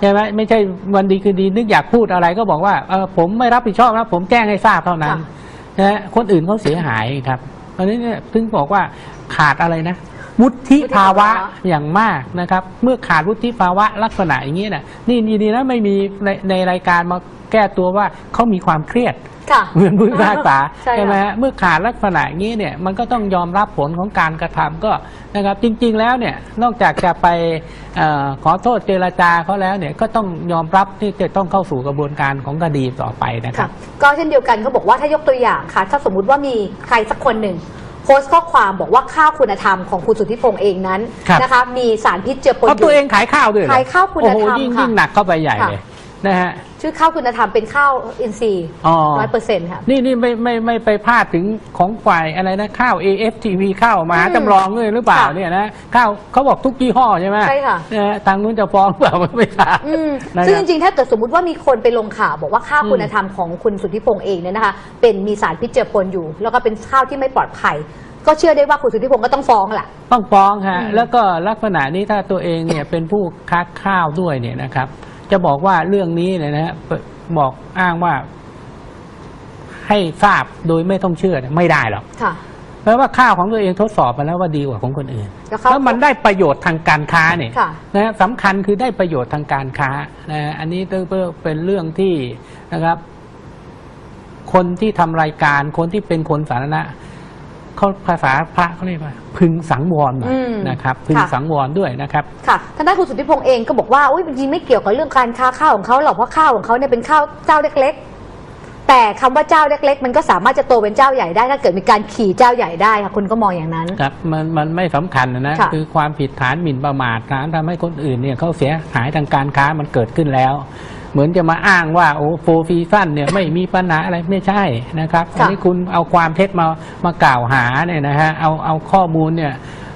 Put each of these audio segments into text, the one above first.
ใช่ไหมไม่ใช่วันดีคืนดีนึกอยากพูดอะไรก็บอกว่าเออผมไม่รับผิดชอบนะผมแจ้งให้ทราบเท่านั้นค่ะนะฮะคนอื่นเขาเสียหายครับเพราะฉะนั้นเนี่ยถึงบอกว่าขาดอะไรนะวุฒิภาวะอย่างมากนะครับ เมื่อขาดวุฒิภาวะลักษณะอย่างนี้นะนี่ดีๆนะไม่มีในในรายการมาแก้ตัวว่าเขามีความเครียด ค่ะเหมือนผู้พิพากษาใช่ค่ะไหมฮะเมื่อขาดลักษณะอย่างนี้เนี่ยมันก็ต้องยอมรับผลของการกระทำก็นะครับจริง ๆ แล้วเนี่ยนอกจากจะไปเออขอโทษเจรจาเขาแล้วเนี่ยก็ต้องยอมรับที่จะต้องเข้าสู่กระบวนการของคดีต่อไปนะครัค่ะบก็เช่นเดียวกันเขาบอกว่าถ้ายกตัวอย่างค่ะ ถ้าสมมุติว่ามีใครสักคนหนึ่งโพสต์ข้อความบอกว่าข้าวคุณธรรมของคุณสุทธิพงษ์เองนั้นครับนะคะมีสารพิษเจือปนเพราะอตัวยู่เองขายข้าวด้วยเหรอขายข้าวคุณธรรมโอ้โหยิ่งค่ะยิ่งหนักเข้าไปใหญ่ค่ะเลย นะฮะชื่อข้าวคุณธรรมเป็นข้าวอินทรีย์อ๋อร้อยเปอร์เซ็นต์ค่ะนี่นี่ไม่ไม่ไม่ไปพลาดถึงของฝ่ายอะไรนะข้าว AFTV ข้าวมหาอืมจำลองด้วยหรือเปล่าค่ะเนี่ยนะข้าวเขาบอกทุกยี่ห้อใช่ไหมใช่ค่ะนะฮะทางนู้นจะฟ้องเปล่าไม่ทราบอืมนะซึ่งคจรับริงๆถ้าเกิดสมมติว่ามีคนไปลงข่าวบอกว่าข้าวอืมคุณธรรมของคุณสุทธิพงษ์เองเนี่ยนะคะเป็นมีสารพิษเจือปนอยู่ แล้วก็เป็นข้าวที่ไม่ปลอดภัยก็เชื่อได้ว่าคุณสุทธิพงษ์ก็ต้องฟ้องแหละต้องฟ้องฮะอืมแล้วก็ลักษณะนี้ถ้าตัวเองเนี่ยเป็นผู้ค้าข้าวด้วยเนี่ยนะครับ จะบอกว่าเรื่องนี้เนี่ยนะฮะเปิดบอกอ้างว่า ให้ทราบโดยไม่ต้องเชื่อเนี่ยไม่ได้หรอกค่ะเพราะว่าข้าวของตัวเองทดสอบมาแล้วว่าดีกว่าของคนอื่นแล้วเขาแล้วมันได้ประโยชน์ทางการค้าเนี่ยค่ะนะฮะสำคัญคือได้ประโยชน์ทางการค้านะฮะอันนี้เป็นเรื่องที่นะครับ คนที่ทำรายการคนที่เป็นคนสาธารณะ เขาภาษาพระเขาเรียกว่าพึงสังวรหน่อยอืมนะครับ พึงค่ะ สังวรด้วยนะครับ ค่ะทางด้านคุณสุทธิพงษ์เองก็บอกว่าอุ้ยจริงๆไม่เกี่ยวกับเรื่องการค้าข้าวของเขาหรอกเพราะข้าวของเขาเนี่ยเป็นข้าวเจ้าเล็กๆ แต่คำว่าเจ้าเล็ก ๆ มันก็สามารถจะโตเป็นเจ้าใหญ่ได้ ถ้าเกิดมีการขี่เจ้าใหญ่ได้ค่ะคุณก็มองอย่างนั้น ครับมันมันไม่สำคัญนะนะค่ะคือความผิดฐานหมิ่นประมาทฐานทำให้คนอื่นเนี่ยเขาเสียหายทางการค้ามันเกิดขึ้นแล้ว เหมือนจะมาอ้างว่าโอ้โฟฟีฟันเนี่ยไม่มีปัญหาอะไรไม่ใช่นะครับอันนี้คุณเอาความเท็จมา มากล่าวหาเนี่ยนะฮะเอาเอาข้อมูลเนี่ย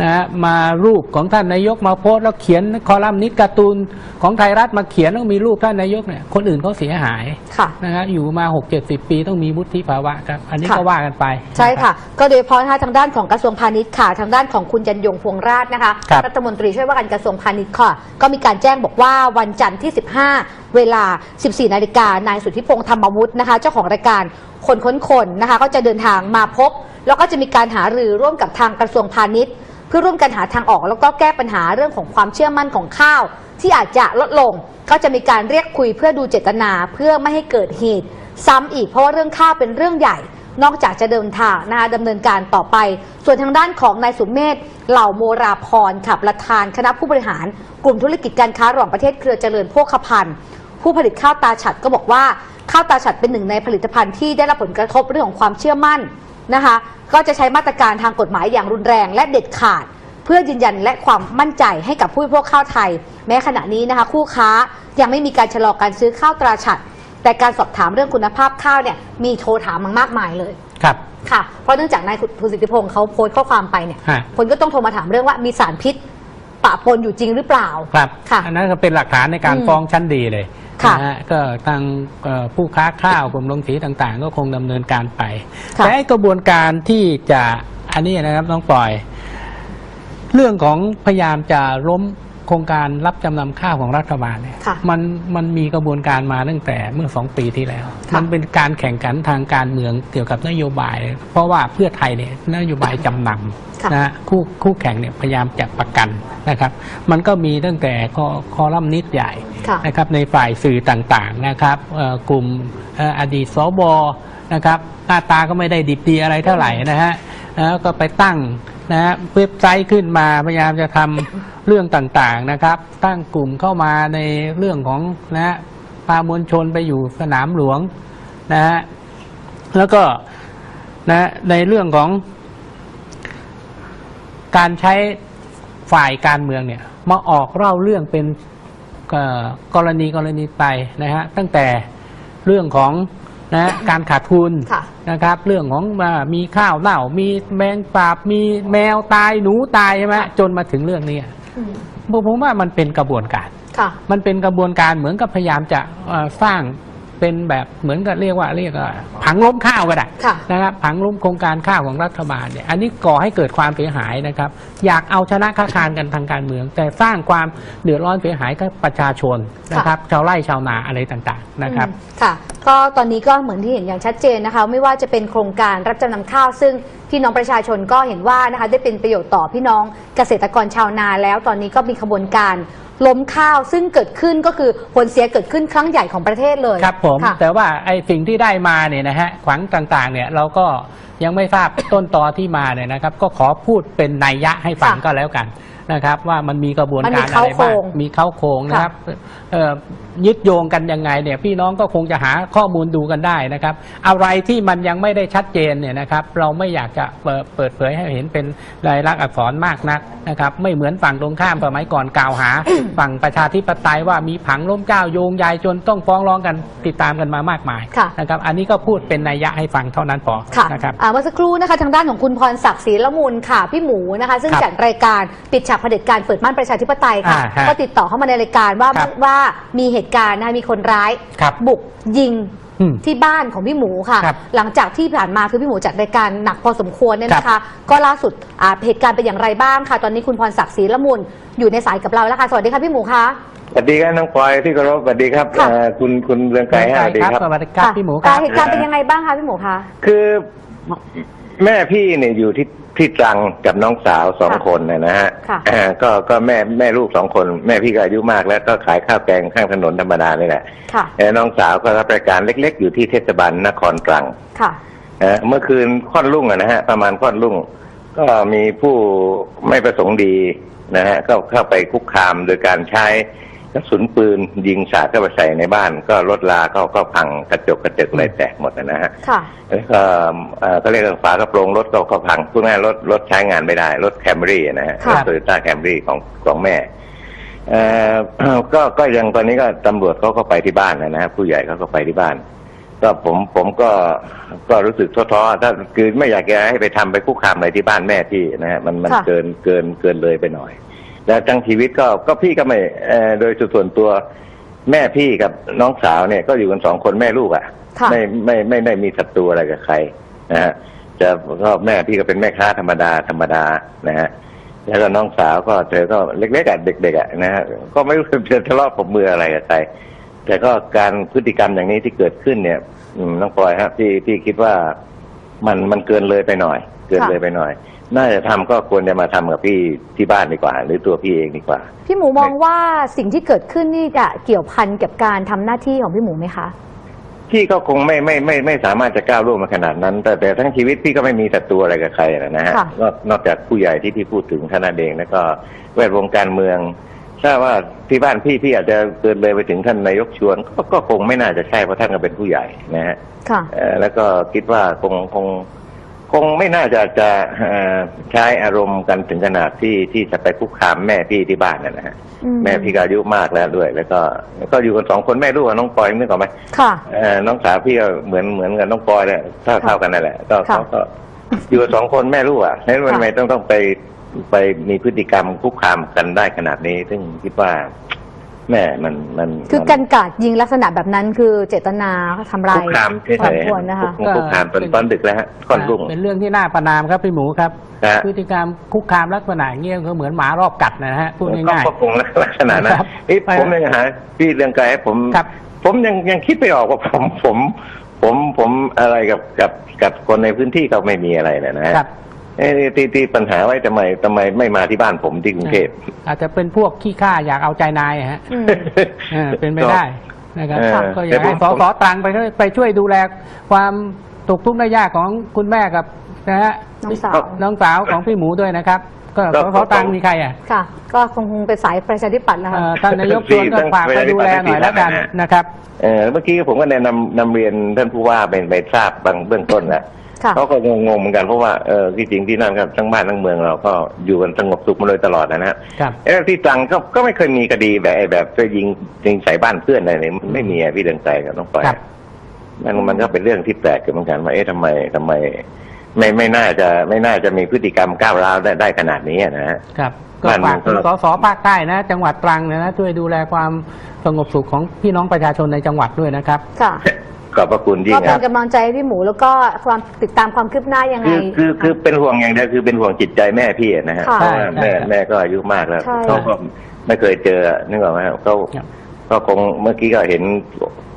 นะฮะมารูปของท่านนายกมาโพสต์แล้วเขียนคอลัมนิสต์การ์ตูนของไทยรัฐมาเขียนแล้วมีรูปท่านนายกเนี่ยคนอื่นเขาเสียหายค่ะนะฮะอยู่มาหกเจ็ดสิบปีต้องมีวุฒิภาวะครับ อันนี้ค่ะก็ว่ากันไป ใช่ค่ะ ก็โดยเฉพาะนะคะทางด้านของกระทรวงพาณิชย์ค่ะ ทางด้านของคุณยันยงพวงราชนะคะครับรัฐมนตรีช่วยว่าการกระทรวงพาณิชย์ค่ะ ก็มีการแจ้งบอกว่าวันจันทร์ที่ 15 เวลา 14 นาฬิกานายสุทธิพงษ์ธรรมวุฒินะคะเจ้าของรายการคนค้นคนนะคะก็จะเดินทางมาพบ แล้วก็จะมีการหารือร่วมกับทางกระทรวงพาณิชย์เพื่อร่วมกันหาทางออกแล้วก็แก้ปัญหาเรื่องของความเชื่อมั่นของข้าว ที่อาจจะลดลง ก็จะมีการเรียกคุยเพื่อดูเจตนาเพื่อไม่ให้เกิดเหตุ ซ้ำอีกเพราะว่าเรื่องข้าวเป็นเรื่องใหญ่ นอกจากจะเดินทางนะคะดำเนินการต่อไป ส่วนทางด้านของนายสุเมธเหล่าโมราพรค่ะประธานคณะผู้บริหาร กลุ่มธุรกิจการค้าระหว่างประเทศเครือเจริญโภคภัณฑ์ผู้ผลิตข้าวตาฉัดก็บอกว่าข้าวตาฉัดเป็นหนึ่งในผลิตภัณฑ์ที่ได้รับผลกระทบเรื่องของความเชื่อมั่น นะคะ ก็จะใช้มาตรการทางกฎหมายอย่างรุนแรงและเด็ดขาด เพื่อยืนยันและความมั่นใจให้กับผู้บริโภคข้าวไทย แม้ขณะนี้นะคะ คู่ค้ายังไม่มีการชะลอการซื้อข้าวตราฉัดแต่การสอบถามเรื่องคุณภาพข้าวเนี่ยมีโทรถามมามากมายเลย ครับ ค่ะ เพราะเนื่องจากนายคุณสิทธิพงศ์เขาโพสต์ข้อความไปเนี่ยฮะ คนก็ต้องโทรมาถามเรื่องว่ามีสารพิษ ปะปนอยู่จริงหรือเปล่า ครับค่ะอันนั้นก็เป็นหลักฐานในการอืมฟ้องชั้นดีเลยค่ะนะฮะก็ทางเอ่อผู้ค้าข้าวกรมลงสีต่างๆ ก็คงดำเนินการไป ค่ะ แต่ไอ้กระบวนการที่จะอันนี้นะครับน้องปล่อย เรื่องของพยายามจะล้ม โครงการรับจำนำข้าวของรัฐบาลเนี่ยค่ะมันมันมีกระบวนการมาตั้งแต่เมื่อสองปีที่แล้ว ค่ะ มันเป็นการแข่งขันทางการเมืองเกี่ยวกับนโยบาย เพราะว่าเพื่อไทยเนี่ยนโยบายจำนำค่ะนะฮะคู่คู่แข่งเนี่ยพยายามจะประกันนะครับ มันก็มีตั้งแต่คอคอลัมนิสต์ใหญ่ ค่ะ นะครับในฝ่ายสื่อต่างๆนะครับเอ่อกลุ่มเอ่ออดีตสบนะครับหน้าตาก็ไม่ได้ดิบดีอะไรเท่าไหร่นะฮะแล้วก็ไปตั้ง นะฮะเว็บไซต์ขึ้นมาพยายามจะทำเรื่องต่างๆนะครับ ตั้งกลุ่มเข้ามาในเรื่องของนะฮะพามวลชนไปอยู่สนามหลวงนะฮะแล้วก็นะในเรื่องของ การใช้ฝ่ายการเมืองเนี่ย มาออกเล่าเรื่องเป็นกรณีกรณีไปนะฮะตั้งแต่เรื่องของ นะฮะการขาดทุนค่ะนะครับ เรื่องของว่ามีข้าวเน่ามีแมงปราบมีแมวตายหนูตายใช่ไหมจนมาถึงเรื่องนี้อืมผมว่ามันเป็นกระบวนการค่ะมันเป็นกระบวนการเหมือนกับพยายามจะเอ่อสร้าง เป็นแบบเหมือนกับเรียกว่าเรียกว่าผังล้มข้าวก็ได้ค่ะนะครับผังล้มโครงการข้าวของรัฐบาลเนี่ยอันนี้ก่อให้เกิดความเสียหายนะครับ อยากเอาชนะค้าคานกันทางการเมือง แต่สร้างความเดือดร้อนเสียหายกับประชาชนนะครับชาวไร่ชาวนาอะไรต่างๆนะครับอืมค่ะก็ตอนนี้ก็เหมือนที่เห็นอย่างชัดเจนนะคะ ไม่ว่าจะเป็นโครงการรับจำนำข้าว ซึ่งพี่น้องประชาชนก็เห็นว่านะคะได้เป็นประโยชน์ต่อพี่น้องเกษตรกรชาวนาแล้ว ตอนนี้ก็มีขบวนการ ล้มข้าวซึ่งเกิดขึ้นก็คือผลเสียเกิดขึ้นครั้งใหญ่ของประเทศเลยครับผมค่ะแต่ว่าไอ้สิ่งที่ได้มาเนี่ยนะฮะขวังต่างๆเนี่ยเราก็ยังไม่ทราบ ต้นตอที่มาเนี่ยนะครับ ก็ขอพูดเป็นนัยยะให้ฟังค่ะ ก็แล้วกัน นะครับ ว่ามันมีกระบวนมันมีการอะไรเค้าโครบ้างงมีเข้าโครงนะครับเอ่อยึดโยงกันยังไงเนี่ยพี่น้องก็คงจะหาข้อมูลดูกันได้นะครับ อะไรที่มันยังไม่ได้ชัดเจนเนี่ยนะครับเราไม่อยากจะเปิดเปิดเผยให้เห็นเป็นลายลักษณ์อักษรมากนักนะครับไม่เหมือนฝั่งตรงข้ามสมัยก่อนกล่าวหา ฝั่งประชาธิปไตยว่ามีผังล้มเจ้าโยงใยจนต้องฟ้องร้องกันติดตามกันมามากมายค่ะนะครับอันนี้ก็พูดเป็นนัยยะให้ฟังเท่านั้นพอค่ะนะครับอ่าเมื่อสักครู่นะคะทางด้านของคุณพรศักดิ์ศรีละมุนค่ะพี่หมูนะคะ ซึ่งครับจัดรายการปิดฉากเผด็จการเปิดม่านประชาธิปไตยค่ะ อ่าฮะก็ติดต่อเข้ามาในรายการว่าครับว่ามีเหตุการณ์นะคะมีคนร้ายครับบุกยิงอืมที่บ้านของพี่หมูค่ะ ครับหลังจากที่ผ่านมาคือพี่หมูจัดรายการหนักพอสมควรเนี่ยนะครัคะ บ ก็ล่าสุดอ่าเหตุการณ์เป็นอย่างไรบ้างค่ะ ตอนนี้คุณพรศักดิ์ศรีละมุนอยู่ในสายกับเราแล้วค่ะสวัสดีค่ะพี่หมูคะ สวัสดีครับน้องปอยที่เคารพสวัสดีครับค่ะ เอ่อคุณคุณเรืองไกรฮะสวัสดีครับ สวัสดีครับ พี่หมูคอ่ารับเหตุการณ์เป็นยังไงบ้างคะพี่หมูคะ คือแม่พี่เนี่ยอยู่ที่ ที่ตรังกับน้องสาวสองค่ะคนนะนะฮะค่ะเอ่อก็ก็แม่แม่ลูกสองคนแม่พี่ก็อายุมากแล้วก็ขายข้าวแกงข้างถนนธรรมดานี่แหละค่ะเอ่อน้องสาวก็รับรายการเล็ก ๆ อยู่ที่เทศบาลนครตรังค่ะเอ่อเมื่อคืนค่อนรุ่งอะนะฮะประมาณค่อนรุ่ง ก็มีผู้ไม่ประสงค์ดีนะฮะก็เข้าไปคุกคามโดยการใช้ กระสุนปืนยิงสาดเข้าไปใส่ในบ้าน ก็รถลาก็ก็พังกระจกกระจกอะไรแตกหมดนะฮะค่ะแล้วก็เอ่อก็เรียกว่าฝากระโปรงรถก็ก็พังพูดง่ายๆรถรถใช้งานไม่ได้ รถแคมรี่นะฮะครัรบถโตโยต้าแคมรี่ของของแม่เอ่อก็ก็ยังตอนนี้ก็ตำรวจเขาก็ไปที่บ้านนะฮะผู้ใหญ่เขาก็ไปที่บ้านก็ผมผมก็ก็รู้สึกท้อๆถ้าคือไม่อยากจะให้ไปทำไปคุกคามอะไรที่บ้านแม่พี่นะฮะมันมันค่ะเกินเกินเกินเลยไปหน่อย แล้วทั้งชีวิตก็ก็พี่ก็ไม่เอ่อโดยส่วนตัวแม่พี่กับน้องสาวเนี่ยก็อยู่กันสองคนแม่ลูกอะ ค่ะ ไม่ไม่ไม่ได้มีศัตรูอะไรกับใครนะฮะจะก็แม่พี่ก็เป็นแม่ค้าธรรมดาธรรมดานะฮะแล้วก็น้องสาวก็เธอก็เล็กๆอะเด็กๆอะนะฮะก็ไม่รู้จะทะเลาะผมมืออะไรกับใครแต่ก็การพฤติกรรมอย่างนี้ที่เกิดขึ้นเนี่ย อืมน้องปอยครับพี่พี่คิดว่ามันมันเกินเลยไปหน่อย เกินค่ะ เลยไปหน่อย น่าจะทำก็ควรจะมาทำกับพี่ที่บ้านดีกว่า หรือตัวพี่เองดีกว่า พี่หมูมองว่าสิ่งที่เกิดขึ้นนี่จะเกี่ยวพันกับการทำหน้าที่ของพี่หมูไหมคะ พี่ก็คงไม่ไม่ไม่ไม่สามารถจะก้าวล่วงมาขนาดนั้น แต่แต่ทั้งชีวิตพี่ก็ไม่มีศัตรูอะไรกับใครนะฮะค่ะ นอกนอกจากผู้ใหญ่ที่พี่พูดถึงท่านนเองแล้วก็แวดวงการเมืองทราบว่าที่บ้านพี่พี่อาจจะเกินเลยไปถึงท่านนายกชวนก็ก็คงไม่น่าจะใช่เพราะท่านก็เป็นผู้ใหญ่นะฮะ ค่ะ เอ่อแล้วก็คิดว่าคงคง คงไม่น่าจะจะเอ่อใช้อารมณ์กันถึงขนาดที่ที่จะไปคุกคามแม่พี่ที่บ้านนะนะฮะอืมแม่พี่ก็อายุมากแล้วด้วย แล้วก็ก็อยู่กันสองคนแม่ลูกกับน้องปอยนึกออกไหมค่ะเอ่อน้องสาวพี่ก็เหมือนเหมือนกับน้องปอยเนี่ยเท่าเท่ากันนั่นแหละ ก็ค่ะเขาก็อยู่กันสองคนแม่ลูกอะแล้วทำไมต้องต้องไปไปมีพฤติกรรมคุกคามกันได้ขนาดนี้ ซึ่งคิดว่า แม่มันมันคือมันการกราดยิงลักษณะแบบนั้นคือเจตนาทำร้าคุยกคามเฉครอบยครัวนะคะๆคุกคุกคามตอนตอนดึกแล้วฮะก่อนรุ่งเป็นเรื่องที่น่าประนามครับพี่หมูครับนะฮะพฤติกรรมคุกคามลักษณะอย่างเงี้ยก็เหมือนหมารอบกัดนะฮะพูดก็ง่ายก็คงลักษณะนะครับเอ้ยไปผมยังหาพี่เรืองไกรผมครับผมยังยังคิดไม่ออกว่าผมผม ผมผมอะไรกับกับกับคนในพื้นที่ก็ไม่มีอะไรเลยนะฮะๆครับ เอ้ยที่ที่ปัญหาไว้ทำไมทำไมไม่มาที่บ้านผมที่กรุงเทพอาจจะเป็นพวกขี้ข้าอยากเอาใจนายอะฮะอืมเออเป็นไปได้นะครับเออก็อยากให้แต่สผมสตรังไปไปช่วยดูแลความตกทุกข์ได้ยากของคุณแม่กับนะฮะน้องสาวน้องสาวของพี่หมูด้วยนะครับ ก็ก็สสตรังมีใครอะค่ะ ก็คงเป็นสายประชาธิปัตย์นะคะเอ่อท่านนายกชวนก็ฝากไปดูแลหน่อยแล้วกันนะครับเออเมื่อกี้ผมก็แนะนำนำเรียนท่านผู้ว่าเป็นไปทราบบางเบื้องต้นแล้วค่ะ เขาก็งงๆเหมือนกันเพราะว่าเออที่จริงที่นั่นครับทั้งบ้านทั้งเมืองเราก็อยู่กันสงบสุขมาโดยตลอดนะฮะครับเอ้ที่ตรังก็ก็ไม่เคยมีคดีแบบไอ้แบบจะยิงยิงใส่บ้านเพื่อนอะไรเนี่ยมันไม่มีอะพี่เดินใจกับน้องปอยครับมันมันก็เป็นเรื่องที่แปลกอยู่เหมือนกันว่าเอ๊ะทำไมทำไม ไม่ไม่น่าจะไม่น่าจะมีพฤติกรรมก้าวร้าวได้ได้ขนาดนี้อะนะฮะครับก็บ้านเมืฝาอกงก็สสภาคใต้นะ จังหวัดตรังเนยนะช่วยดูแลความสงบสุขของพี่น้องประชาชนในจังหวัดด้วยนะครับค่ะ ขอบพระคุณยิ่ก็งเป็คนรับกำลังใจให้พี่หมูแล้วก็ความติดตามความคืบหน้ายังไง คือคือคือเป็นห่วงอย่างเดียวคือเป็นห่วงจิตใจแม่พี่อะนะฮะค่ะเพราะว่าแม่ใช่ครับแม่ก็อายุมากแล้วใช่ เขาก็ไม่เคยเจอนึกออกไหมครับเขาครับ ก็คงเมื่อกี้ก็เห็น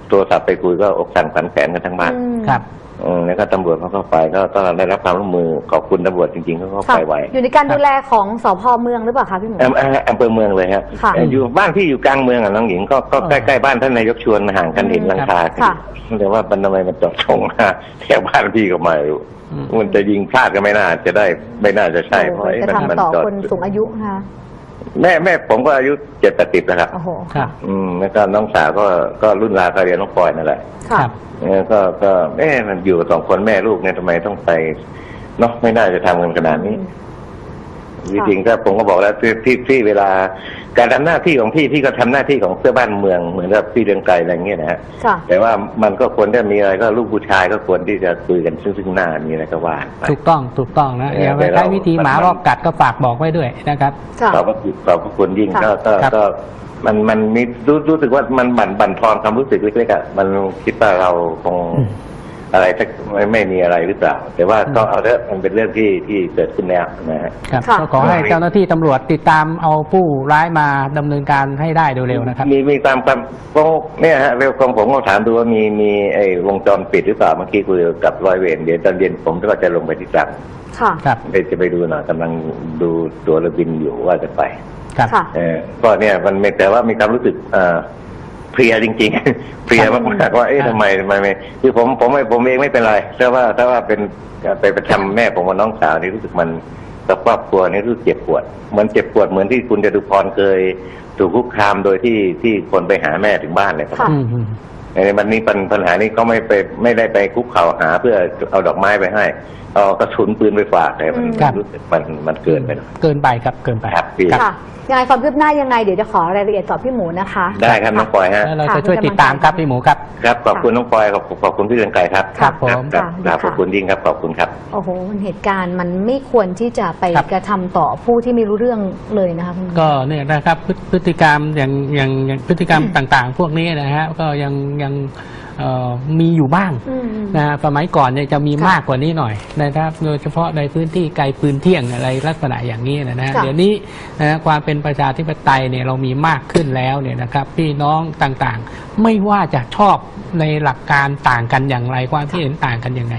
โทรศัพท์ไปคุยก็อกสั่นขวัญแขวนกันทั้งบ้าน อืม ครับ อืมแล้วก็ตำรวจเขาก็ไปก็ก็ได้รับความร่วมมือขอบคุณตำรวจจริงๆเขาก็ค่ะไปไวอยู่ในการดูแลของสพเมืองหรือเปล่าคะพี่หมู อำเภออำเภอเมืองเลยฮะค่ะอยู่บ้านพี่อยู่กลางเมืองอะน้องหญิงก็ก็อ๋อใกล้ๆบ้านท่านนายกชวนห่างกันเห็นหลังคาค่ะ แต่ว่ามันทำไมมันจอดชงมาแถวบ้านพี่ก็ไม่รู้อืม มันจะยิงพลาดก็ไม่น่าจะได้ไม่น่าจะใช่เพราะโอ้ไอ้โหจะมันมันทำต่อจอดคนสูงอายุนะคะ แม่แม่ผมก็อายุเจ็ดแปดสิบแล้วครับ โอ้โห ครับ อืมแล้วก็น้องสาวก็ก็รุ่นราวคราวเรียนน้องปอยนั่นแหละค่ะครับเออก็ก็เอ๊ะมันอยู่กับสองคนแม่ลูกเนี่ยทำไมต้องไปเนาะไม่น่าจะทำกันขนาดนี้ จริงๆก็ผมก็บอกแล้วที่ที่ที่เวลา การทำหน้าที่ของพี่พี่ก็ทำหน้าที่ของเพื่อบ้านเมืองเหมือนกับพี่เรืองไกรอะไรเงี้ยนะฮะค่ะแต่ว่ามันก็ควรจะมีอะไรก็ลูกผู้ชายก็ควรที่จะคุยกันซึ่งซึ่งหน้ามีอะไรก็ว่าไปถูกต้องถูกต้องนะเอออย่าไปแต่เราใช้วิธีหมารอบกัดก็ฝากบอกไว้ด้วยนะครับค่ะขอบพระคุณขอบพระคุณยิ่งค่ะก็ก็ครับก็มันมันมีรู้รู้สึกว่ามันบั่นบั่นทอนความรู้สึกเล็กๆอะมันคิดว่าเราคง อืมอะไรสักไม่ไม่มีอะไรหรือเปล่า แต่ว่าก็เอาเถอะมันเป็นเรื่องที่ที่เกิดขึ้นแล้วนะฮะ ครับค่ะ ก็ขอให้เจ้าหน้าที่ตำรวจติดตามเอาผู้ร้ายมาดำเนินการให้ได้โดยเร็วนะครับ มีมีตามความก็เนี่ยฮะเร็วของผมก็ถามดูว่ามีมีไอ้วงจรปิดหรือเปล่าเมื่อกี้คุยกับร้อยเวรเดี๋ยวตอนเย็นผมก็จะลงไปที่ตรังค่ะ ครับไปจะไปดูหน่อยกำลังดูตัวเรือบินอยู่ว่าจะไป ครับ ค่ะ เออก็เนี่ยมันไม่แต่ว่ามีความรู้สึกเอ่อ เพลียจริง ๆ เพลียมากๆว่าเอ๊ะครับทำไมทำไมไม่คือผมผมไม่ผมเองไม่เป็นไรแต่ว่าถ้าว่าเป็นไปประจำแม่ผมกับน้องสาวนี่รู้สึกมันกับครอบครัวนี่รู้สึกเจ็บปวดเหมือนเจ็บปวดเหมือนที่คุณจตุพรเคยถูกคุกคามโดยที่ที่คนไปหาแม่ถึงบ้านเลยครับค่ะอืมอืมในวันนี้ปัญปัญหานี้ก็ไม่ไปไม่ได้ไปคุกเข่าหาเพื่อเอาดอกไม้ไปให้ เอากระสุนปืนไปฝากเลยมันครับ รู้สึกมันมันเกินไปหน่อย เกินไปครับเกินไปครับพี่ค่ะยังไงความคืบหน้ายังไงเดี๋ยวจะขอรายละเอียดจากพี่หมูนะคะ ได้ครับน้องปอยฮะแล้วเราค่ะจะช่วยติดตามครับพี่หมูครับ ครับขอบคุณน้องปอยขอบขอบคุณพี่เรืองไกรครับครับผม ครับค่ะครับขอบคุณยิ่งครับขอบคุณครับ โอ้โหมันเหตุการณ์มันไม่ควรที่จะไปครับ กระทำต่อผู้ที่ไม่รู้เรื่องเลยนะคะคุณหมูก็เนี่ยนะครับพฤพฤติกรรมอย่างอย่างอย่างพฤติกรรมต่างๆ พวกนี้นะฮะก็ยังยัง เอ่อมีอยู่บ้างอืม นะฮะสมัยก่อนเนี่ยจะมีค่ะมากกว่านี้หน่อยนะครับ โดยเฉพาะในพื้นที่ไกลปืนเที่ยงอะไรลักษณะอย่างนี้นะฮะค่ะ เดี๋ยวนี้นะฮะความเป็นประชาธิปไตยเนี่ยเรามีมากขึ้นแล้วเนี่ยนะครับพี่น้องต่างๆ ไม่ว่าจะชอบในหลักการต่างกันอย่างไรความคิดเห็นต่างกันยังไง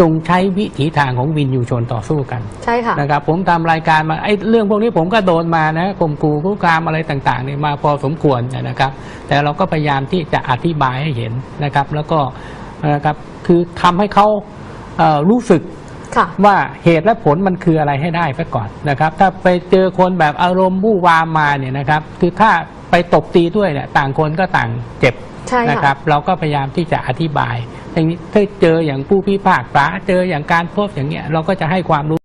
จงใช้วิถีทางของวินยูชนต่อสู้กันใช่ค่ะนะครับผมทำรายการมาไอ้เรื่องพวกนี้ผมก็โดนมานะข่มขู่คุกคามอะไรต่างๆเนี่ยมาพอสมควรนะครับ แต่เราก็พยายามที่จะอธิบายให้เห็นนะครับ แล้วก็นะครับคือทำให้เขาเอ่อรู้สึกค่ะว่าเหตุและผลมันคืออะไรให้ได้ซะก่อนนะครับ ถ้าไปเจอคนแบบอารมณ์บู้วามมาเนี่ยนะครับ คือถ้า ไปตบตีด้วยเนี่ยต่างคนก็ต่างเจ็บใช่ค่ะนะครับ เราก็พยายามที่จะอธิบายอย่างนี้ถ้าเจออย่างผู้พิพากษาเจออย่างการโพสต์อย่างเงี้ยเราก็จะให้ความรู้